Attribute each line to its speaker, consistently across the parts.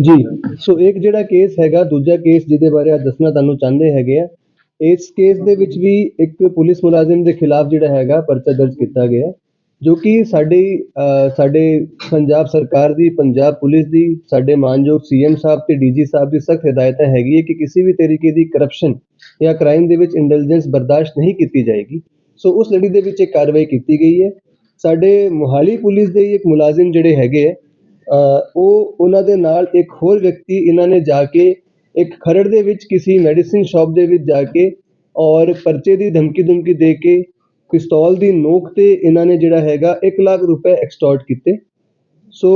Speaker 1: ਜੀ, ਸੋ ਇੱਕ ਜਿਹੜਾ ਕੇਸ ਹੈਗਾ, ਦੂਜਾ ਕੇਸ ਜਿਹਦੇ ਬਾਰੇ ਅੱਜ ਦੱਸਣਾ ਤੁਹਾਨੂੰ ਚਾਹੁੰਦੇ ਹੈਗੇ ਆ, ਇਸ ਕੇਸ ਦੇ ਵਿੱਚ ਵੀ ਇੱਕ ਪੁਲਿਸ ਮੁਲਾਜ਼ਮ ਦੇ ਖਿਲਾਫ ਜਿਹੜਾ ਹੈਗਾ ਪਰਚਾ ਦਰਜ ਕੀਤਾ ਗਿਆ, ਜੋ ਕਿ ਸਾਡੀ ਸਾਡੇ ਪੰਜਾਬ ਸਰਕਾਰ ਦੀ, ਪੰਜਾਬ ਪੁਲਿਸ ਦੀ, ਸਾਡੇ ਮਾਨਯੋਗ ਸੀਐਮ ਸਾਹਿਬ ਤੇ ਡੀਜੀ ਸਾਹਿਬ ਦੀ ਸਖਤ ਹਦਾਇਤਾਂ ਹੈਗੀ ਹੈ ਕਿ ਕਿਸੇ ਵੀ ਤਰੀਕੇ ਦੀ ਕਰਪਸ਼ਨ ਜਾਂ ਕ੍ਰਾਈਮ ਦੇ ਵਿੱਚ ਇੰਟੈਲੀਜੈਂਸ ਬਰਦਾਸ਼ਤ ਨਹੀਂ ਕੀਤੀ ਜਾਏਗੀ। ਸੋ ਉਸ ਲੜੀ ਦੇ ਵਿੱਚ ਇੱਕ ਕਾਰਵਾਈ ਕੀਤੀ ਗਈ ਹੈ। ਸਾਡੇ ਮੋਹਾਲੀ ਪੁਲਿਸ ਦੇ ਹੀ ਇੱਕ ਮੁਲਾਜ਼ਮ ਜਿਹੜੇ ਹੈਗੇ ਹੈ ਉਹ ਉਹਨਾਂ ਦੇ ਨਾਲ ਇੱਕ ਹੋਰ ਵਿਅਕਤੀ ਇਹਨਾਂ ਨੇ ਜਾ ਕੇ ਇੱਕ ਖਰੜ ਦੇ ਵਿੱਚ ਕਿਸੇ ਮੈਡੀਸਿਨ ਸ਼ਾਪ ਦੇ ਵਿੱਚ ਜਾ ਕੇ ਔਰ ਪਰਚੇ ਦੀ ਧਮਕੀ ਧਮਕੀ ਦੇ ਕੇ ਪਿਸਤੌਲ ਦੀ ਨੋਕ ਤੇ ਇਹਨਾਂ ਨੇ ਜਿਹੜਾ ਹੈਗਾ 1 ਲੱਖ ਰੁਪਏ ਐਕਸਟੋਰਟ ਕੀਤੇ। ਸੋ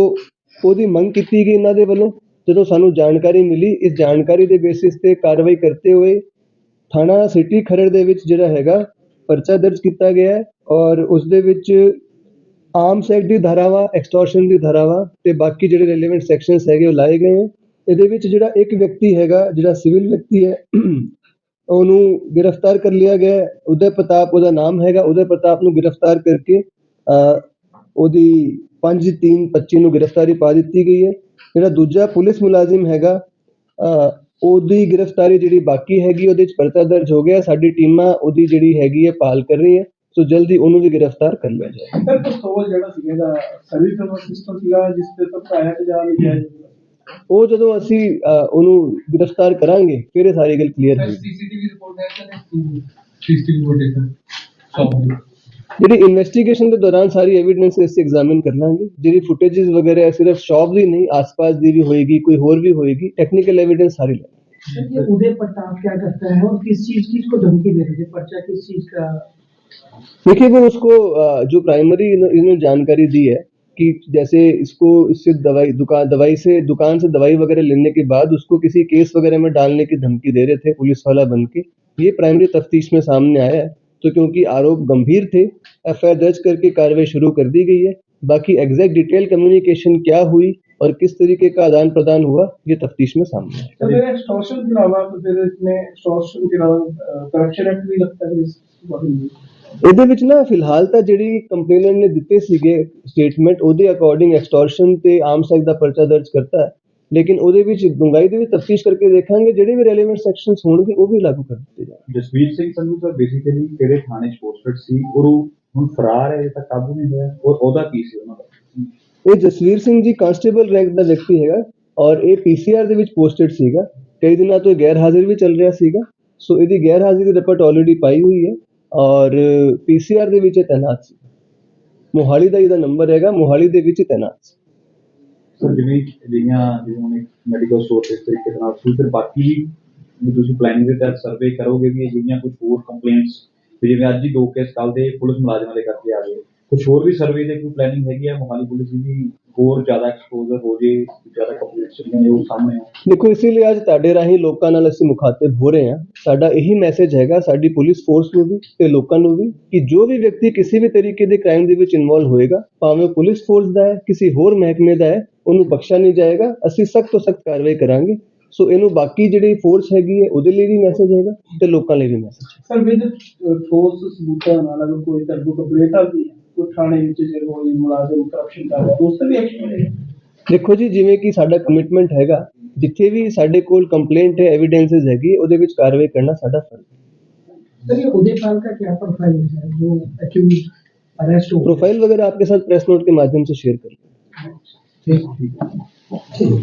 Speaker 1: ਉਹਦੀ ਮੰਗ ਕੀਤੀ ਗਈ ਇਹਨਾਂ ਦੇ ਵੱਲੋਂ। ਜਦੋਂ ਸਾਨੂੰ ਜਾਣਕਾਰੀ ਮਿਲੀ, ਇਸ ਜਾਣਕਾਰੀ ਦੇ ਬੇਸਿਸ ਤੇ ਕਾਰਵਾਈ ਕਰਤੇ ਹੋਏ ਥਾਣਾ ਸਿਟੀ ਖਰੜ ਦੇ ਵਿੱਚ ਜਿਹੜਾ ਹੈਗਾ ਪਰਚਾ ਦਰਜ ਕੀਤਾ ਗਿਆ ਔਰ ਉਸ ਦੇ ਵਿੱਚ ਆਰਮਸ ਐਕਟ ਦੀ ਧਾਰਾਵਾਂ ਐਕਸਟੋਰਸ਼ਨ ਦੀ ਧਾਰਾਵਾਂ ਤੇ ਬਾਕੀ ਜਿਹੜੇ ਰੈਲੇਵੈਂਟ ਸੈਕਸ਼ਨਸ ਹੈਗੇ ਉਹ ਲਾਏ ਗਏ ਹੈ ਇਹਦੇ ਵਿੱਚ ਜਿਹੜਾ ਇੱਕ ਵਿਅਕਤੀ ਹੈਗਾ, ਜਿਹੜਾ ਸਿਵਲ ਵਿਅਕਤੀ ਹੈ, ਉਹਨੂੰ ਗ੍ਰਿਫਤਾਰ ਕਰ ਲਿਆ ਗਿਆ ਉਦੈ ਪ੍ਰਤਾਪ ਉਹਦਾ ਨਾਮ ਹੈਗਾ, ਉਦੈ ਪ੍ਰਤਾਪ ਨੂੰ ਗ੍ਰਿਫਤਾਰ ਕਰਕੇ ਉਹਦੀ 5 3 25 ਨੂੰ ਗ੍ਰਿਫਤਾਰੀ ਪਾ ਦਿੱਤੀ ਗਈ ਹੈ। ਜਿਹੜਾ ਦੂਜਾ ਪੁਲਿਸ ਮੁਲਾਜ਼ਮ ਹੈਗਾ ਉਹਦੀ ਗ੍ਰਿਫਤਾਰੀ ਜਿਹੜੀ ਬਾਕੀ ਹੈਗੀ, ਉਹਦੇ ਚ ਪਰਚਾ ਦਰਜ ਹੋ ਗਿਆ। ਸਾਡੀ ਟੀਮਾਂ ਉਹਦੀ ਜਿਹੜੀ ਹੈਗੀ ਹੈ ਪਾਲ ਕਰ ਰਹੀ ਹੈ ਸੋ ਜਲਦੀ ਉਹਨੂੰ ਵੀ ਗ੍ਰਿਫਤਾਰ ਕਰ ਲਿਆ ਜਾਏ।
Speaker 2: ਸਰ ਪਿਸਤੌਲ ਜਿਹੜਾ ਸੀਗਾ ਇਹਦਾ ਸਰਵਿਸ ਪਿਸਤੌਲ ਸੀਗਾ ਜਿਸ ਤੇ ਸਪਾਇਆ ਤੇ ਜਾ ਲਿਆ
Speaker 1: ਉਹ ਜਦੋਂ ਅਸੀਂ ਅ, ਉਹਨੂੰ ਗ੍ਰਿਫਤਾਰ ਕਰਾਂਗੇ ਫਿਰ ਇਹ ਸਾਰੀ ਗੱਲ ਕਲੀਅਰ ਹੋ ਜਾਏਗੀ
Speaker 2: ਸੀਸੀਟੀਵੀ ਰਿਪੋਰਟ ਹੈ ਸਰ। ਸੀਸੀਟੀਵੀ ਰਿਪੋਰਟ ਹੈ। ਸਰ
Speaker 1: ਜਿਹੜੀ ਇਨਵੈਸਟੀਗੇਸ਼ਨ ਦੇ ਦੌਰਾਨ ਸਾਰੀ ਐਵੀਡੈਂਸ ਅਸੀਂ ਐਗਜ਼ਾਮਿਨ ਕਰ ਲਾਂਗੇ। ਜਿਹੜੀ ਫੁਟੇजेस ਵਗੈਰਾ ਹੈ ਸਿਰਫ ਸ਼ੌਪ ਦੀ ਨਹੀਂ ਆਸ-ਪਾਸ ਦੀ ਵੀ ਹੋਏਗੀ ਕੋਈ ਹੋਰ ਵੀ ਹੋਏਗੀ ਟੈਕਨੀਕਲ ਐਵੀਡੈਂਸ ਸਾਰੀ ਲੈ
Speaker 3: सर, ये उदय प्रताप क्या करता है और किस चीज की इसको धमकी दे रहे थे पर्चा किस चीज का
Speaker 1: देखिए वो उसको जो प्राइमरी इन्होंने जानकारी दी है कि जैसे इसको, इससे दवाई, दुकान, दवाई से, दुकान से दवाई वगैरह लेने के बाद उसको किसी केस वगैरह में डालने की धमकी दे रहे थे पुलिस वाला बन के ये प्राइमरी तफ्तीश में सामने आया है। तो क्योंकि आरोप गंभीर थे, एफआईआर दर्ज करके कार्रवाई शुरू कर दी गई है। बाकी एग्जैक्ट डिटेल कम्युनिकेशन क्या हुई और किस तरीके का आदान प्रदान हुआ, ये तफ्तीश में सामने आएगा ਇਹਦੇ ਵਿੱਚ ਨਾ ਫਿਲਹਾਲ ਤਾਂ ਜਿਹੜੀ ਕੰਪਲੇਨੈਂਟ ਨੇ ਦਿੱਤੇ ਸੀਗੇ ਸਟੇਟਮੈਂਟ ਉਹਦੇ ਅਕੋਰਡਿੰਗ ਐਕਸਟੋਰਸ਼ਨ ਤੇ ਆਰਮਸ ਐਕਟ ਦਾ ਪਰਚਾ ਦਰਜ ਕਰਤਾ ਹੈ। ਲੇਕਿਨ ਉਹਦੇ ਵਿੱਚ ਡੂੰਘਾਈ ਦੇ ਵਿੱਚ ਤਫਤੀਸ਼ ਕਰਕੇ ਦੇਖਾਂਗੇ ਜਿਹੜੇ ਵੀ ਰੈਲੇਵੈਂਟ ਸੈਕਸ਼ਨਸ ਹੋਣਗੇ ਉਹ ਵੀ ਲਾਗੂ ਕਰ ਦਿੱਤੇ ਜਾਣਗੇ।
Speaker 4: ਜਸਵੀਰ ਸਿੰਘ ਸੰਧੂ ਸਰ ਬੇਸਿਕਲੀ ਕਿਹੜੇ ਥਾਣੇ 'ਚ ਪੋਸਟਡ ਸੀ ਉਹ ਹੁਣ ਫਰਾਰ ਹੈ ਇਹ ਤਾਂ ਕਾਬੂ ਨਹੀਂ ਹੋਇਆ ਔਰ ਉਹਦਾ ਕੀ ਸੀ ਉਹਨਾਂ ਦਾ?
Speaker 1: ਇਹ ਜਸਵੀਰ ਸਿੰਘ ਜੀ ਕਾਂਸਟੇਬਲ ਰੈਂਕ ਦਾ ਵਿਅਕਤੀ ਹੈਗਾ ਔਰ ਇਹ ਪੀਸੀਆਰ ਦੇ ਵਿੱਚ ਪੋਸਟਡ ਸੀਗਾ। ਕਈ ਦਿਨਾਂ ਤੋਂ ਗੈਰ ਹਾਜ਼ਰ ਵੀ ਚੱਲ ਰਿਹਾ ਸੀਗਾ। ਸੋ ਇਹਦੀ ਗੈਰ ਹਾਜ਼ਰੀ ਦੀ ਰਿਪੋਰਟ ਆਲਰੇਡੀ ਪਾਈ ਹੋਈ ਹੈ। ਔਰ ਪੀਸੀਆਰ ਦੇ ਵਿੱਚ ਇਹ ਤੈਨਾਤ ਸੀ। ਮੋਹਾਲੀ ਦਾ ਇਹਦਾ ਨੰਬਰ ਹੈਗਾ, ਮੋਹਾਲੀ ਦੇ ਵਿੱਚ ਹੀ ਤੈਨਾਤ ਸੀ।
Speaker 4: ਸਰ ਜਿਵੇਂ ਜਿਹੀਆਂ ਜਿਵੇਂ ਹੁਣ ਮੈਡੀਕਲ ਸਟੋਰ ਇਸ ਤਰੀਕੇ ਨਾਲ ਸੀ, ਫਿਰ ਬਾਕੀ ਵੀ ਤੁਸੀਂ ਪਲੈਨਿੰਗ ਦੇ ਤਹਿਤ ਸਰਵੇ ਕਰੋਗੇ ਵੀ ਇਹ ਜਿਹੀਆਂ ਕੁਝ ਹੋਰ ਕੰਪਲੇਂਟਸ ਜਿਵੇਂ ਅੱਜ ਹੀ ਦੋ ਕੇਸ ਕੱਲ ਦੇ ਪੁਲਿਸ ਮੁਲਾਜ਼ਮਾਂ ਦੇ ਕਰਕੇ ਆ ਗਏ। ਕੁਝ ਹੋਰ ਵੀ ਸਰਵੇ ਦੇ ਕੋਈ ਪਲੈਨਿੰਗ ਹੈਗੀ ਹੈ ਮੋਹਾਲੀ ਪੁਲਿਸ ਦੀ ਵੀ ਹੋਰ ਜ਼ਿਆਦਾ ਐਕਸਪੋਜ਼ਰ ਹੋ ਜੇ ਜ਼ਿਆਦਾ ਕੰਪਲੇਂਟਸ ਨੇ ਉਹ ਸਾਹਮਣੇ ਆਉਣ।
Speaker 1: ਦੇਖੋ ਇਸੇ ਲਈ ਅੱਜ ਤੁਹਾਡੇ ਰਾਹੀਂ ਲੋਕਾਂ ਨਾਲ ਅਸੀਂ ਮੁਖਾਤਿਬ ਹੋ ਰਹੇ ਹਾਂ। ਸਾਡਾ ਇਹੀ ਮੈਸੇਜ ਹੈਗਾ ਸਾਡੀ ਪੁਲਿਸ ਫੋਰਸ ਨੂੰ ਵੀ ਤੇ ਲੋਕਾਂ ਨੂੰ ਵੀ ਕਿ ਜੋ ਵੀ ਵਿਅਕਤੀ ਕਿਸੇ ਵੀ ਤਰੀਕੇ ਦੇ ਕ੍ਰਾਈਮ ਦੇ ਵਿੱਚ ਇਨਵੋਲਵ ਹੋਏਗਾ ਭਾਵੇਂ ਪੁਲਿਸ ਫੋਰਸ ਦਾ ਹੈ ਕਿਸੇ ਹੋਰ ਮਹਿਕਮੇ ਦਾ ਹੈ ਉਹਨੂੰ ਬਖਸ਼ਿਆ ਨਹੀਂ ਜਾਏਗਾ। ਅਸੀਂ ਸਖਤ ਤੋਂ ਸਖਤ ਕਾਰਵਾਈ ਕਰਾਂਗੇ। ਸੋ ਇਹਨੂੰ ਬਾਕੀ ਜਿਹੜੀ ਫੋਰਸ ਹੈਗੀ ਹੈ ਉਹਦੇ ਲਈ ਵੀ ਮੈਸੇਜ ਹੈਗਾ ਤੇ ਲੋਕਾਂ ਲਈ ਵੀ ਮੈਸੇਜ ਹੈ।
Speaker 2: ਸਰ ਵਿਦ ਠੋਸ ਸਬੂਤਾਂ ਨਾਲ ਅਗਰ ਕੋਈ ਤਰ੍ਹਾਂ ਕੰਪਲੇਂਟ ਆਉਂਦੀ ਹੈ ਕੋਈ ਥਾਣੇ ਵਿੱਚ ਜੇ ਕੋਈ ਮੁਲਾਜ਼ਮ ਕਰਪਸ਼ਨ ਕਰ ਰਿਹਾ ਉਸ ਤੇ ਵੀ ਐਕਸ਼ਨ ਹੋਏਗਾ
Speaker 1: ਦੇਖੋ ਜੀ ਜਿਵੇਂ ਕਿ ਸਾਡਾ ਕਮਿਟਮੈਂਟ ਹੈਗਾ ਜਿੱਥੇ ਵੀ ਸਾਡੇ ਕੋਲ ਕੰਪਲੇਂਟ ਹੈ ਐਵੀਡੈਂਸਸ ਹੈਗੀ ਉਹਦੇ ਵਿੱਚ ਕਾਰਵਾਈ ਕਰਨਾ ਸਾਡਾ ਫਰਜ਼ ਹੈ
Speaker 3: सर ये उदयपाल का क्या प्रोफाइल है जो एक्यूज अरेस्ट हो
Speaker 1: प्रोफाइल वगैरह आपके साथ प्रेस नोट के माध्यम से शेयर कर लेंगे
Speaker 3: ठीक